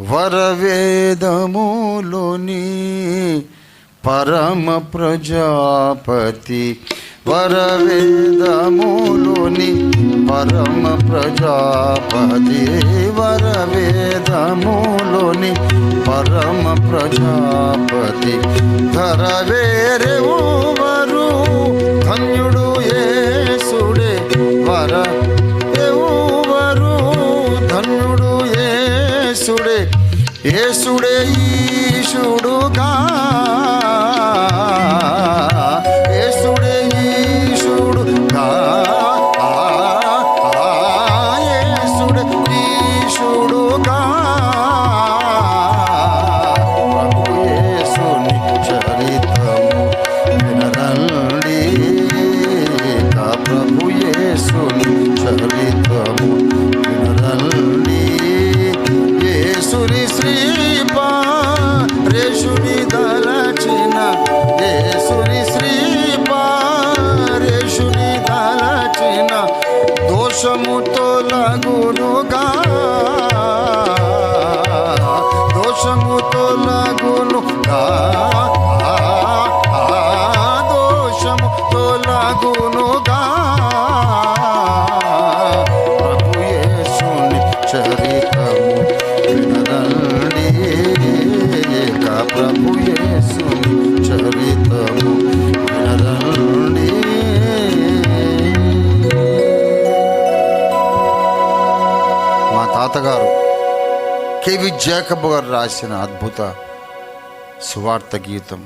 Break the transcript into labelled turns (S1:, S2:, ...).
S1: వరవేదములోని పరమ ప్రజాపతి. వరవేదములోని పరమ ప్రజాపతి. వరవేదములోని పరమ ప్రజాపతి. ధర వేరెవరు ధన్యుడు ఏసుడే ఈశుడుగా యేసుడే ఈశుడుగా ఆ, ఈశుడుగా ప్రభు యేసుని చరితము వినరండి. కా దోషముతో లగునుగా. దోషముతో లగునుగా. దోషముతో లగునుగా. ప్రభు యేసుని చరితము వినరండి ప్రభు యేసుని తాతగారు కేవి జాకబ్ గారు రాసిన అద్భుత సువార్త గీతం.